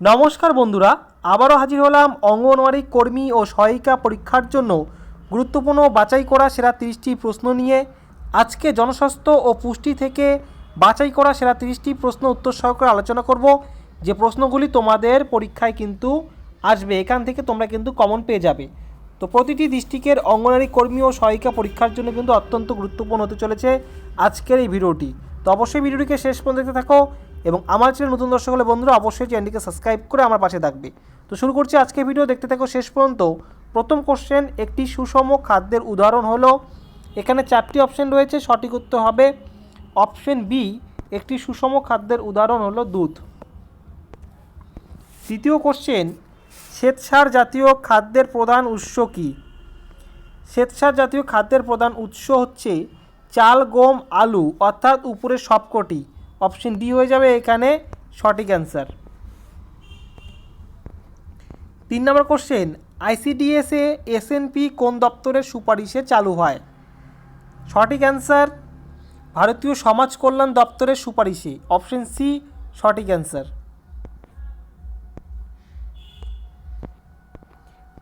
নমস্কার বন্ধুরা, আবারও হাজির হলাম অঙ্গনওয়াড়ি কর্মী ও সহায়িকা পরীক্ষার জন্য গুরুত্বপূর্ণ বাছাই করা সেরা তিরিশটি প্রশ্ন নিয়ে আজকে জনস্বাস্থ্য ও পুষ্টি থেকে বাছাই করা সেরা তিরিশটি প্রশ্ন উত্তর সহকারে আলোচনা করব। যে প্রশ্নগুলি তোমাদের পরীক্ষায় কিন্তু আসবে, এখান থেকে তোমরা কিন্তু কমন পেয়ে যাবে। তো প্রতিটি ডিস্ট্রিক্টের অঙ্গনওয়াড়ি কর্মী ও সহায়িকা পরীক্ষার জন্য কিন্তু অত্যন্ত গুরুত্বপূর্ণ হতে চলেছে আজকের এই ভিডিওটি। তো অবশ্যই ভিডিওটিকে শেষ পর্যন্ত দেখতে থাকো। এবং আমার চ্যানেল নতুন দর্শক হলে বন্ধুরা অবশ্যই চ্যানেলটিকে সাবস্ক্রাইব করে আমার পাশে থাকবে। তো শুরু করছি আজকে ভিডিও, দেখতে থাকো শেষ পর্যন্ত। প্রথম কোশ্চেন একটি সুষম খাদ্যের উদাহরণ হলো, এখানে চারটি অপশন রয়েছে, সঠিক উত্তর হবে অপশন বি একটি সুষম খাদ্যের উদাহরণ হলো দুধ। তৃতীয় কোশ্চেন শ্বেতসার জাতীয় খাদ্যের প্রধান উৎস কী? শ্বেতসার জাতীয় খাদ্যের প্রধান উৎস হচ্ছে চাল, গম, আলু, অর্থাৎ উপরের সবকটি। অপশন ডি হয়ে যাবে এখানে সঠিক অ্যান্সার। তিন নম্বর কোশ্চেন আইসিডিএসে এসএনপি কোন দপ্তরের সুপারিশে চালু হয়? সঠিক অ্যান্সার, ভারতীয় সমাজ কল্যাণ দপ্তরের সুপারিশে। অপশন সি, সঠিক অ্যান্সার।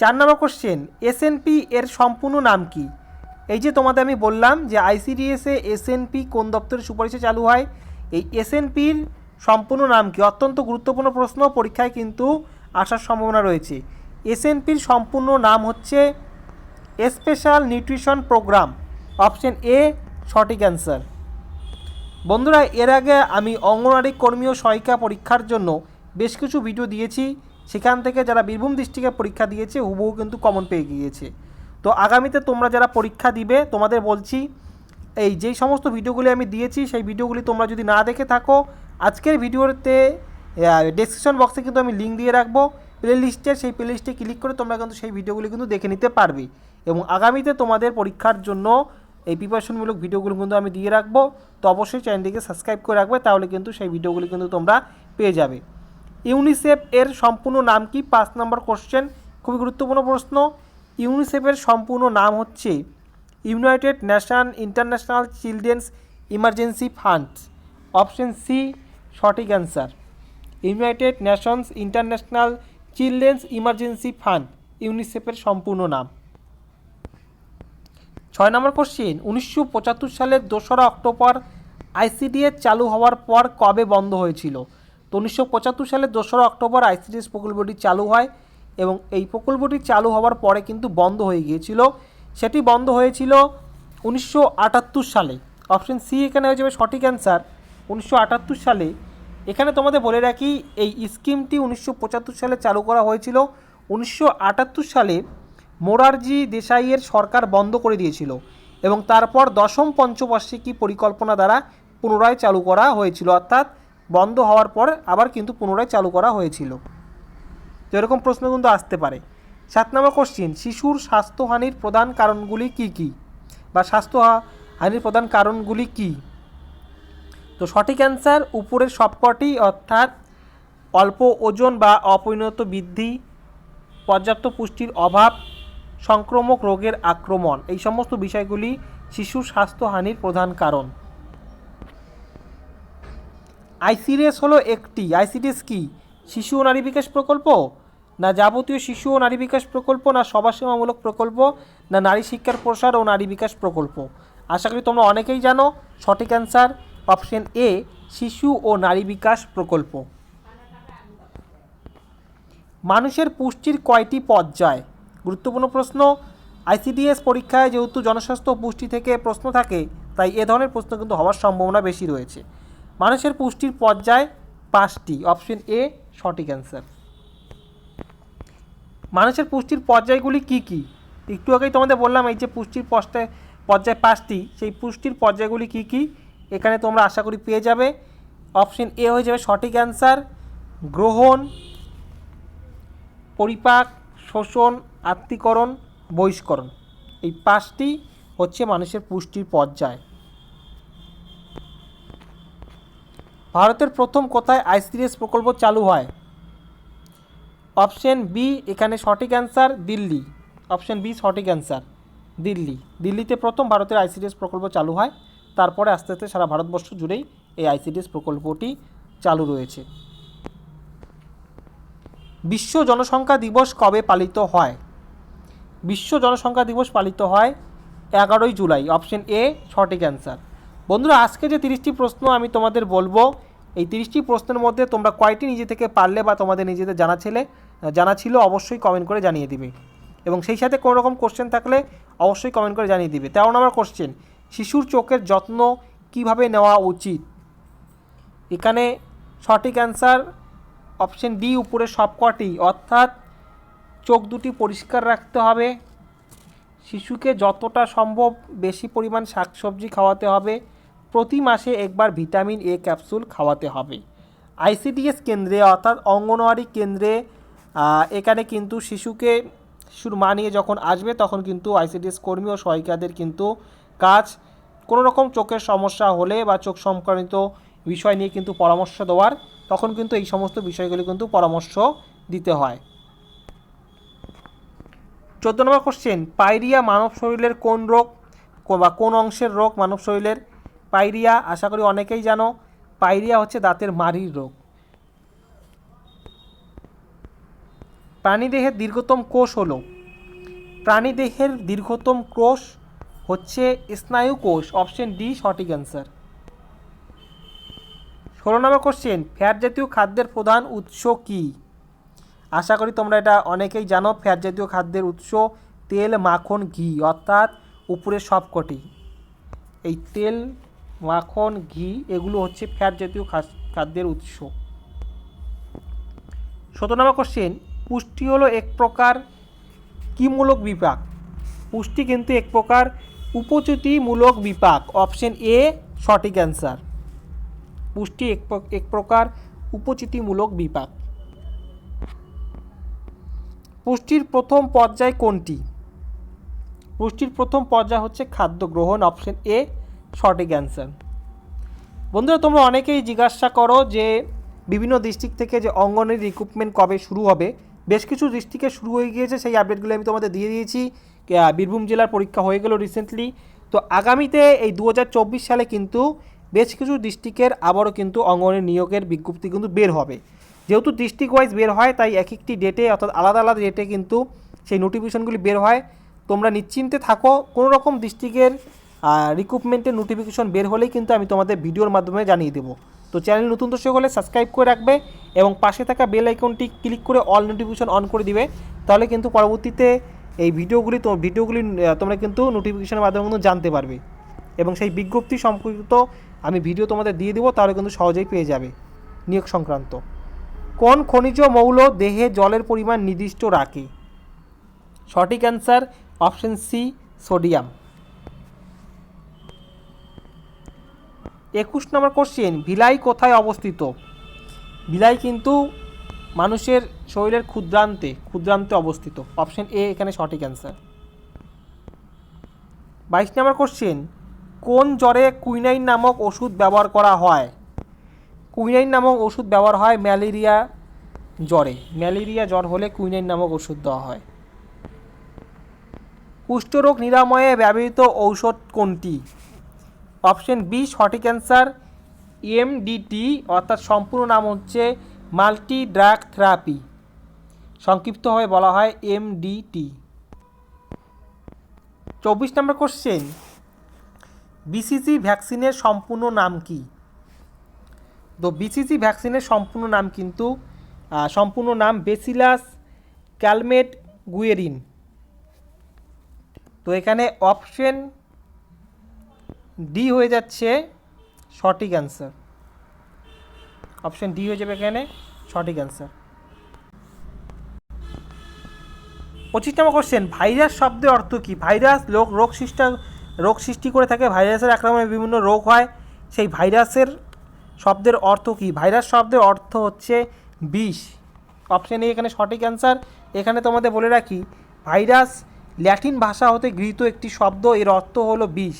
চার নম্বর কোশ্চেন এসএনপি এর সম্পূর্ণ নাম কি? এই যে তোমাদের আমি বললাম যে আইসিডিএসে এসএনপি কোন দপ্তরের সুপারিশে চালু হয় এই এসএনপির সম্পূর্ণ নাম কি? অত্যন্ত গুরুত্বপূর্ণ প্রশ্ন, পরীক্ষায় কিন্তু আসার সম্ভাবনা রয়েছে। এসএনপির সম্পূর্ণ নাম হচ্ছে special nutrition programme option A সঠিক অ্যান্সার বন্ধুরা, এর আগে আমি অঙ্গনওয়াড়ি কর্মী ও সহায়িকা পরীক্ষার জন্য বেশ কিছু ভিডিও দিয়েছি। সেখান থেকে যারা বীরভূম ডিস্ট্রিক্টে পরীক্ষা দিয়েছে, হুবহু কিন্তু কমন পেয়ে গিয়েছে। তো আগামীতে তোমরা যারা পরীক্ষা দিবে, তোমাদের বলছি এই যেই সমস্ত ভিডিওগুলি আমি দিয়েছি, সেই ভিডিওগুলি তোমরা যদি না দেখে থাকো, আজকের ভিডিওতে ডেসক্রিপশন বক্সে কিন্তু আমি লিঙ্ক দিয়ে রাখব। প্লে লিস্টের সেই প্লে লিস্টে ক্লিক করে তোমরা কিন্তু সেই ভিডিওগুলি কিন্তু দেখে নিতে পারবে। এবং আগামীতে তোমাদের পরীক্ষার জন্য এই প্রিপারেশনমূলক ভিডিওগুলো কিন্তু আমি দিয়ে রাখব। তো অবশ্যই চ্যানেলটিকে সাবস্ক্রাইব করে রাখবে, তাহলে কিন্তু সেই ভিডিওগুলি কিন্তু তোমরা পেয়ে যাবে। ইউনিসেফ এর সম্পূর্ণ নাম কি? পাঁচ নম্বর কোশ্চেন খুবই গুরুত্বপূর্ণ প্রশ্ন। ইউনিসেফের সম্পূর্ণ নাম হচ্ছে United Nation International Children's Emergency Fund. Option C, সঠিক answer. United Nations International Children's Emergency Fund, ইউনিসেফের সম্পূর্ণ নাম। ছয় নম্বর কোশ্চেন, উনিশশো পঁচাত্তর সালের দোসরা অক্টোবর আইসিডিএস চালু হওয়ার পর কবে বন্ধ হয়েছিল? তো উনিশশো পঁচাত্তর সালের দোসরা অক্টোবর আইসিডিএস প্রকল্পটি চালু হয় এবং এই প্রকল্পটি চালু হওয়ার পরে কিন্তু বন্ধ হয়ে গিয়েছিল। সেটি বন্ধ হয়েছিল উনিশশো আটাত্তর সালে। অপশন সি এখানে হয়ে যাবে সঠিক অ্যান্সার উনিশশো আটাত্তর সালে। এখানে তোমাদের বলে রাখি, এই স্কিমটি উনিশশো পঁচাত্তর সালে চালু করা হয়েছিল। উনিশশো আটাত্তর সালে মোরারজি দেশাইয়ের সরকার বন্ধ করে দিয়েছিল এবং তারপর দশম পঞ্চবার্ষিকী পরিকল্পনা দ্বারা পুনরায় চালু করা হয়েছিল। অর্থাৎ বন্ধ হওয়ার পর আবার কিন্তু পুনরায় চালু করা হয়েছিল। তো এরকম প্রশ্ন কিন্তু আসতে পারে। সাত নম্বর কোশ্চিন শিশুর স্বাস্থ্যহানির প্রধান কারণগুলি কি কি? বা স্বাস্থ্য হানির প্রধান কারণগুলি কি? তো সঠিক অ্যান্সার উপরের সবকটি, অর্থাৎ অল্প ওজন বা অপরিণত বৃদ্ধি, পর্যাপ্ত পুষ্টির অভাব, সংক্রমক রোগের আক্রমণ, এই সমস্ত বিষয়গুলি শিশুর স্বাস্থ্যহানির প্রধান কারণ। আইসিডিএস হলো একটি। আইসিডিএস কি? শিশু নারী বিকাশ প্রকল্প? না যাবতীয় শিশু ও নারী বিকাশ প্রকল্প, না সমাজসেবামূলক প্রকল্প, না নারী শিক্ষার প্রসার ও নারী বিকাশ প্রকল্প। আশা করি তোমরা অনেকেই জানো, সঠিক অ্যান্সার অপশন এ, শিশু ও নারী বিকাশ প্রকল্প। মানুষের পুষ্টির কয়টি পর্যায়? গুরুত্বপূর্ণ প্রশ্ন। আইসিডিএস পরীক্ষায় যেহেতু জনস্বাস্থ্য পুষ্টি থেকে প্রশ্ন থাকে, তাই এ ধরনের প্রশ্ন কিন্তু হওয়ার সম্ভাবনা বেশি রয়েছে। মানুষের পুষ্টির পর্যায় পাঁচটি। অপশন এ, সঠিক অ্যান্সার। মানুষের পুষ্টির পর্যায়গুলি কি কি? একটু আগেই তোমাদের বললাম, এই যে পুষ্টির পর্যায় পর্যায় পাঁচটি, সেই পুষ্টির পর্যায়গুলি কি কি? এখানে তোমরা আশা করি পেয়ে যাবে। অপশন এ হয়ে যাবে সঠিক অ্যান্সার, গ্রহণ, পরিপাক, শোষণ, আত্মীকরণ, বহিষ্করণ। এই পাঁচটি হচ্ছে মানুষের পুষ্টির পর্যায়। ভারতের প্রথম কোথায় আইসিডিএস প্রকল্প চালু হয়? অপশন বি, এখানে সঠিক অ্যান্সার দিল্লি। অপশন বি, সঠিক অ্যান্সার দিল্লি। দিল্লিতে প্রথম ভারতের আইসিডিএস প্রকল্প চালু হয়। তারপরে আস্তে আস্তে সারা ভারতবর্ষ জুড়েই এই আইসিডিএস প্রকল্পটি চালু রয়েছে। বিশ্ব জনসংখ্যা দিবস কবে পালিত হয়? বিশ্ব জনসংখ্যা দিবস পালিত হয় এগারোই জুলাই। অপশন এ, সঠিক অ্যান্সার। বন্ধুরা, আজকে যে তিরিশটি প্রশ্ন আমি তোমাদের বলব, এই তিরিশটি প্রশ্নের মধ্যে তোমরা কয়টি নিজে থেকে পারলে বা তোমাদের নিজেদের জানা ছিলে জানা ছিল অবশ্যই কমেন্ট করে জানিয়ে দিবে। এবং সেই সাথে কোনো রকম কোশ্চেন থাকলে অবশ্যই কমেন্ট করে জানিয়ে দিবে। তেরো নম্বর কোশ্চেন শিশুর চোখের যত্ন কীভাবে নেওয়া উচিত? এখানে সঠিক অ্যান্সার অপশন ডি উপরে সবকটি অর্থাৎ চোখ দুটি পরিষ্কার রাখতে হবে, শিশুকে যতটা সম্ভব বেশি পরিমাণ শাকসবজি খাওয়াতে হবে, প্রতি মাসে একবার ভিটামিন এ ক্যাপসুল খাওয়াতে হবে। আইসিডিএস কেন্দ্রে, অর্থাৎ অঙ্গনওয়াড়ি কেন্দ্রে এখানে কিন্তু শিশুকে শিশুর মা নিয়ে যখন আসবে, তখন কিন্তু আইসিডিএস কর্মী ও সহায়িকাদের কিন্তু কাজ কোনো রকম চোখের সমস্যা হলে বা চোখ সংক্রান্ত বিষয় নিয়ে কিন্তু পরামর্শ দেওয়ার, তখন কিন্তু এই সমস্ত বিষয়গুলি কিন্তু পরামর্শ দিতে হয়। চোদ্দ নম্বর কোশ্চেন পাইরিয়া মানব শরীরের কোন রোগ বা কোন অংশের রোগ মানব শরীরের? পাইরিয়া আশা করি অনেকেই জানো পাইরিয়া হচ্ছে দাঁতের মাড়ির রোগ। প্রাণীদেহের দীর্ঘতম কোষ হলো। প্রাণীদেহের দীর্ঘতম কোষ হচ্ছে স্নায়ু কোষ অপশন ডি সঠিক অ্যান্সার ষোলো নম্বর কোশ্চেন ফ্যাট জাতীয় খাদ্যের প্রধান উৎস কী? আশা করি তোমরা এটা অনেকেই জানো ফ্যাট জাতীয় খাদ্যের উৎস তেল, মাখন, ঘি, অর্থাৎ উপরের সবকটি। এই তেল, মাখন, ঘি, এগুলো হচ্ছে ফ্যাট জাতীয় খাদ্যের উৎস। সতেরো নম্বর কোশ্চেন পুষ্টি হলো এক প্রকার কিমূলক বিপাক। পুষ্টি কিন্তু এক প্রকার উপচ্যুতিমূলক বিপাক। অপশন এ, সঠিক অ্যান্সার। পুষ্টি এক এক প্রকার উপচিতিমূলক বিপাক। পুষ্টির প্রথম পর্যায় কোনটি? পুষ্টির প্রথম পর্যায় হচ্ছে খাদ্য গ্রহণ। অপশন এ, সঠিক অ্যান্সার। বন্ধুরা, তোমরা অনেকেই জিজ্ঞাসা করো যে বিভিন্ন ডিস্ট্রিক্ট থেকে যে অঙ্গনের রিক্রুটমেন্ট কবে শুরু হবে? বেশ কিছু ডিস্ট্রিক্টে শুরু হয়ে গিয়েছে, সেই আপডেটগুলো আমি তোমাদের দিয়ে দিয়েছি। বীরভূম জেলার পরীক্ষা হয়ে গেল রিসেন্টলি তো আগামীতে এই দু হাজার চব্বিশ সালে কিন্তু বেশ কিছু ডিস্ট্রিক্টের আবারও কিন্তু অঙ্গনের নিয়োগের বিজ্ঞপ্তি কিন্তু বের হবে। যেহেতু ডিস্ট্রিক্ট ওয়াইজ বের হয়, তাই এক একটি ডেটে অর্থাৎ আলাদা আলাদা ডেটে কিন্তু সেই নোটিফিকেশনগুলি বের হয়। তোমরা নিশ্চিন্তে থাকো, কোনো রকম ডিস্ট্রিক্টের রিক্রুটমেন্টের নোটিফিকেশন বের হলেই কিন্তু আমি তোমাদের ভিডিওর মাধ্যমে জানিয়ে দেবো। তো চ্যানেল নতুন দর্শক হলে সাবস্ক্রাইব করে রাখবে এবং পাশে থাকা বেল আইকনটি ক্লিক করে অল নোটিফিকেশন অন করে দিবে। তাহলে কিন্তু পরবর্তীতে এই ভিডিওগুলি তো ভিডিওগুলি তোমরা কিন্তু নোটিফিকেশনের মাধ্যমে কিন্তু জানতে পারবে। এবং সেই বিজ্ঞপ্তি সম্পর্কিত আমি ভিডিও তোমাদের দিয়ে দেবো, তাহলে কিন্তু সহজেই পেয়ে যাবে নিয়োগ সংক্রান্ত। কোন খনিজ মৌল দেহে জলের পরিমাণ নির্দিষ্ট রাখে? সঠিক অ্যান্সার অপশন সি সোডিয়াম একুশ নম্বর কোশ্চেন ভিলাই কোথায় অবস্থিত? ভিলাই কিন্তু মানুষের শরীরের ক্ষুদ্রান্তে ক্ষুদ্রান্তে অবস্থিত। অপশন এ এখানে সঠিক অ্যান্সার বাইশ নম্বর কোশ্চেন কোন জ্বরে কুইনাইন নামক ওষুধ ব্যবহার করা হয়? কুইনাইন নামক ওষুধ ব্যবহার হয় ম্যালেরিয়া জ্বরে। ম্যালেরিয়া জ্বর হলে কুইনাইন নামক ওষুধ দেওয়া হয়। কুষ্ঠরোগ নিরাময়ে ব্যবহৃত ঔষধ কোনটি? অপশন বি, সঠিক অ্যান্সার এমডিটি অর্থাৎ সম্পূর্ণ নাম হচ্ছে মাল্টি ড্রাগ থেরাপি সংক্ষিপ্তভাবে বলা হয় এমডিটি চব্বিশ নম্বর কোশ্চেন বিসিজি ভ্যাকসিনের সম্পূর্ণ নাম কি? তো বিসিজি ভ্যাকসিনের সম্পূর্ণ নাম কিন্তু সম্পূর্ণ নাম বেসিলাস ক্যালমেট গুয়েরিন। তো এখানে অপশন ডি হয়ে যাচ্ছে সঠিক অ্যান্সার অপশন ডি হয়ে যাবে এখানে, সঠিক অ্যান্সার পঁচিশ নম্বর কোশ্চেন ভাইরাস শব্দের অর্থ কী? ভাইরাস লোক, রোগ সৃষ্টি রোগ সৃষ্টি করে থাকে ভাইরাসের আক্রমণে বিভিন্ন রোগ হয়। সেই ভাইরাসের শব্দের অর্থ কী? ভাইরাস শব্দের অর্থ হচ্ছে বিষ। অপশন এ এখানে সঠিক অ্যান্সার এখানে তোমাদের বলে রাখি ভাইরাস ল্যাটিন ভাষা হতে গৃহীত একটি শব্দ, এর অর্থ হলো বিষ।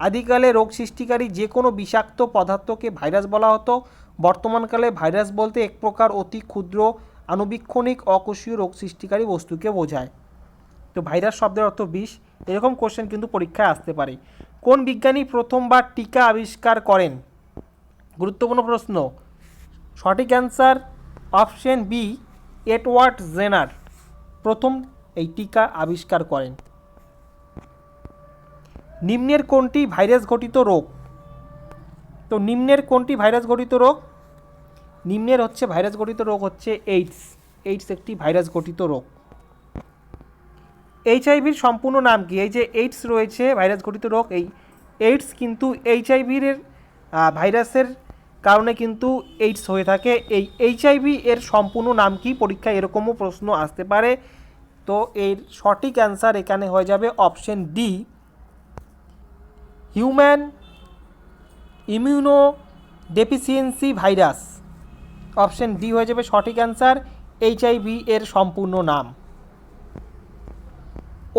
আদিকালে রোগ সৃষ্টিকারী যে কোনো বিষাক্ত পদার্থকে ভাইরাস বলা হতো। বর্তমানকালে ভাইরাস বলতে এক প্রকার অতি ক্ষুদ্র, আণুবীক্ষণিক, অকোষীয় রোগ সৃষ্টিকারী বস্তুকে বোঝায়। তো ভাইরাস শব্দের অর্থ বিষ, এরকম কোশ্চেন কিন্তু পরীক্ষায় আসতে পারে। কোন বিজ্ঞানী প্রথমবার টিকা আবিষ্কার করেন? গুরুত্বপূর্ণ প্রশ্ন। সঠিক answer option B Edward Jenner প্রথম এই টিকা আবিষ্কার করেন। নিম্নের কোনটি ভাইরাস ঘটিত রোগ? তো নিম্নের কোনটি ভাইরাস ঘটিত রোগ? নিম্নের হচ্ছে ভাইরাস ঘটিত রোগ হচ্ছে এইডস। এইডস একটি ভাইরাস ঘটিত রোগ। এইচআইভির সম্পূর্ণ নাম কি? এই যে এইডস রয়েছে, ভাইরাস ঘটিত রোগ, এই এইডস কিন্তু এইচআইভির ভাইরাসের কারণে কিন্তু এইডস হয়ে থাকে। এই এইচআইভি এর সম্পূর্ণ নাম কি? পরীক্ষায় এরকমও প্রশ্ন আসতে পারে। তো এর সঠিক অ্যান্সার এখানে হয়ে যাবে option D. Human immunodeficiency virus. Option D হয়ে যাবে সঠিক অ্যান্সার এইচআইভি এর সম্পূর্ণ নাম।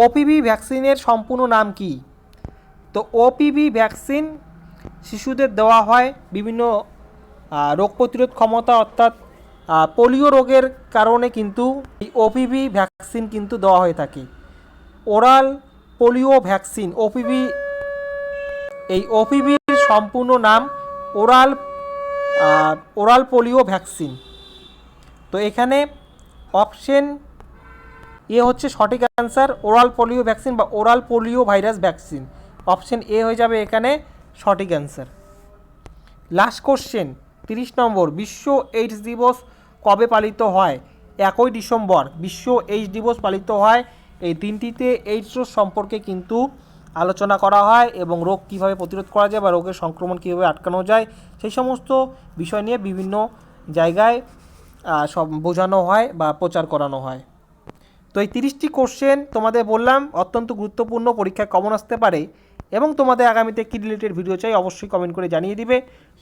ওপিভি ভ্যাকসিনের সম্পূর্ণ নাম কি? তো ওপিভি ভ্যাকসিন শিশুদের দেওয়া হয় বিভিন্ন রোগ প্রতিরোধ ক্ষমতা অর্থাৎ পোলিও রোগের কারণে কিন্তু এই ওপিভি ভ্যাকসিন কিন্তু দেওয়া হয়ে থাকে। ওরাল পোলিও ভ্যাকসিন, ওপিভি এই ওপিভির সম্পূর্ণ নাম ওরাল ওরাল পোলিও ভ্যাকসিন। তো এখানে অপশন এ হচ্ছে সঠিক অ্যান্সার, ওরাল পোলিও ভ্যাকসিন বা oral polio virus vaccine. Option A হয়ে যাবে এখানে সঠিক অ্যান্সার। লাস্ট কোশ্চেন, তিরিশ নম্বর, বিশ্ব এইডস দিবস কবে পালিত হয়? একই ডিসেম্বর, বিশ্ব এইডস দিবস পালিত হয়। এই দিনটিতে এইডস সম্পর্কে কিন্তু আলোচনা করা হয় এবং রোগ কীভাবে প্রতিরোধ করা যায় বা রোগের সংক্রমণ কীভাবে আটকানো যায়, সেই সমস্ত বিষয় নিয়ে বিভিন্ন জায়গায় সব বোঝানো হয় বা প্রচার করানো হয়। তো এই তিরিশটি কোশ্চেন তোমাদের বললাম, অত্যন্ত গুরুত্বপূর্ণ পরীক্ষায় কমন আসতে পারে এবং তোমাদের আগামীতে কী রিলেটেড ভিডিও চাই অবশ্যই কমেন্ট করে জানিয়ে দিবে।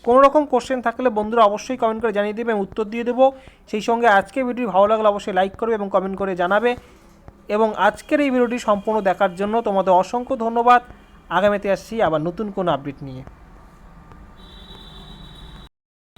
কোনো রকম কোশ্চেন থাকলে বন্ধুরা অবশ্যই কমেন্ট করে জানিয়ে দেবে, আমি উত্তর দিয়ে দেবো। সেই সঙ্গে আজকে ভিডিও ভালো লাগলে অবশ্যই লাইক করবে এবং কমেন্ট করে জানাবে। এবং আজকের এই ভিডিওটি সম্পূর্ণ দেখার জন্য তোমাদের অসংখ্য ধন্যবাদ। আগামীতে আসছি আবার নতুন কোনো আপডেট নিয়ে।